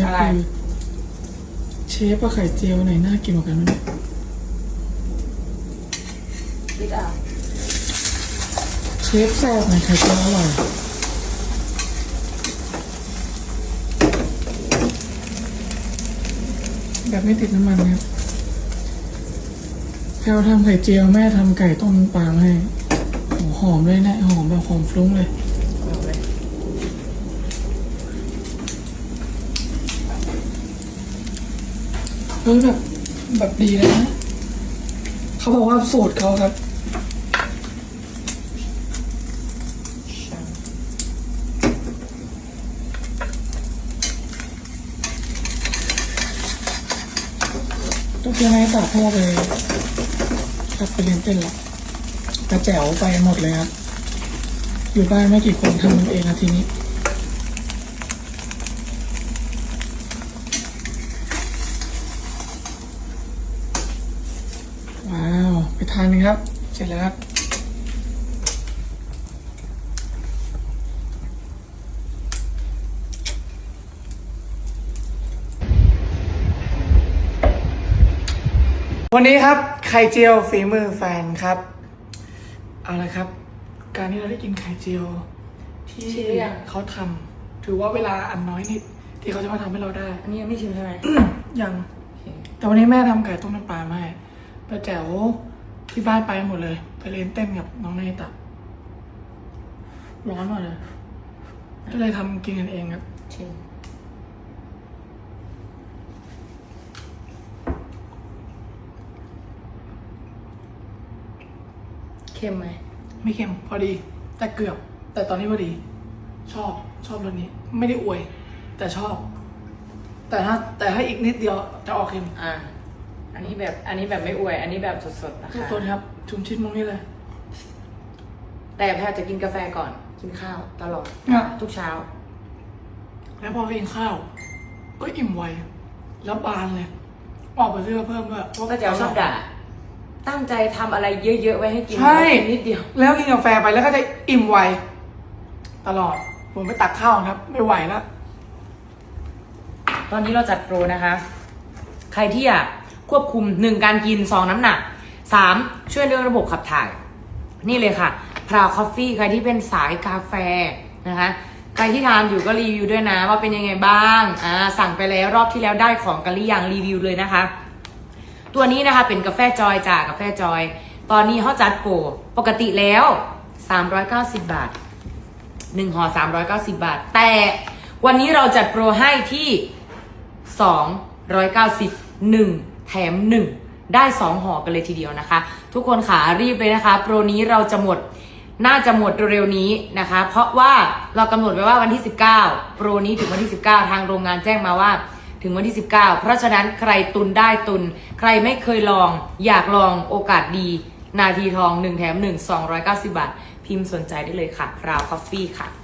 ฟอะไร คือเชฟกับไข่เจียวไหนน่ากินกว่ากันวะเนี่ยคิดอะเชฟแซ่บไหนไข่เจียวอร่อยแบบไม่ติดน้ำมันนะครับแพลวทำไข่เจียวแม่ทำไก่ต้มน้ำปลามาให้โอ้หอมเลยเนะหอมแบบหอมฟรุ้งเลยเอาเลย เฮ้ยแบบแบบดีเลยนะเขาบอกว่าสูตรเขาครับ ต้องเพียงให้ตัดพ่อไปตัดไปเรียนเต้นหรอกแต่แจ๋วไปหมดเลยครับ อยู่บ้านไม่กี่คนทำมันเองอะทีนี้ ว้าว ไปทานกันครับ เสร็จแล้วครับวันนี้ครับไข่เจียวฝีมือแฟนครับ เอาละครับ การที่เราได้กินไข่เจียว ที่เขาทำถือว่าเวลาอันน้อยนิด ที่เขาจะมาทำให้เราได้ อันนี้ยังไม่ชิมใช่ไหม ยังโอเคแต่วันนี้แม่ทำไก่ต้มน้ำปลามาให้ป้าแจ๋ว ที่บ้านไปหมดเลย ไปเล่นเต้นกับน้องเนยตับร้อนหมดเลย ก็เลยทำกินกันเองครับชิมเค็มไหมไม่เค็มพอดี แต่เกือบ แต่ตอนนี้พอดี ชอบชอบรสนี้ ไม่ได้อวย แต่ชอบ แต่ถ้าแต่ถ้าอีกนิดเดียวจะออกเค็มอ่า อันนี้แบบอันนี้แบบไม่อวย อันนี้แบบสดๆนะคะทุกคนครับ ชุมชิดมองนี่เลย แต่แพทย์จะกินกาแฟก่อน กินข้าวตลอดอะทุกเช้า แล้วพอกินข้าว ก็อิ่มไว แล้วบานเลย ออกไปเรื่อยเพิ่มด้วยเพราะก็จะชอบด่า ตั้งใจทำอะไรเยอะๆไว้ให้กินใช่กินนิดเดียว แล้วกินกาแฟไปแล้วก็จะอิ่มไว ตลอด ผมไปตักข้าวครับ ไม่ไหวแล้ว ตอนนี้เราจัดโปรนะคะ ใครที่อยาก ควบคุมหนึ่งการกินสองน้ำหนักสามช่วยเรื่องระบบขับถ่าย นี่เลยค่ะพราวคอฟฟี่ใครที่เป็นสายกาแฟนะคะใครที่ทานอยู่ก็รีวิวด้วยนะ ว่าเป็นยังไงบ้างอ่าสั่งไปแล้วรอบที่แล้วได้ของกันหรือยังรีวิวเลยนะคะ ตัวนี้นะคะเป็นกาแฟจอยจากกาแฟจอย ตอนนี้เขาจัดโปรปกติแล้ว 390 บาท1ห่อ390 บาท แต่วันนี้เราจัดโปรให้ที่ 290 1 แถม 1 ได้ 2ห่อกันเลยทีเดียวนะคะ ทุกคนขารีบเลยนะคะ โปรนี้เราจะหมดน่าจะหมดเร็วๆนี้นะคะ เพราะว่าเรากำหนดไว้ว่าวันที่ 19 โปรนี้ถึงวันที่ 19 ทางโรงงานแจ้งมาว่าถึงวันที่ 19 เพราะฉะนั้นใครตุนได้ตุน ใครไม่เคยลอง อยากลองโอกาสดี นาทีทอง 1 แถม 1 290 บาท พิมพ์สนใจได้เลยค่ะ ราวคอฟฟี่ค่ะ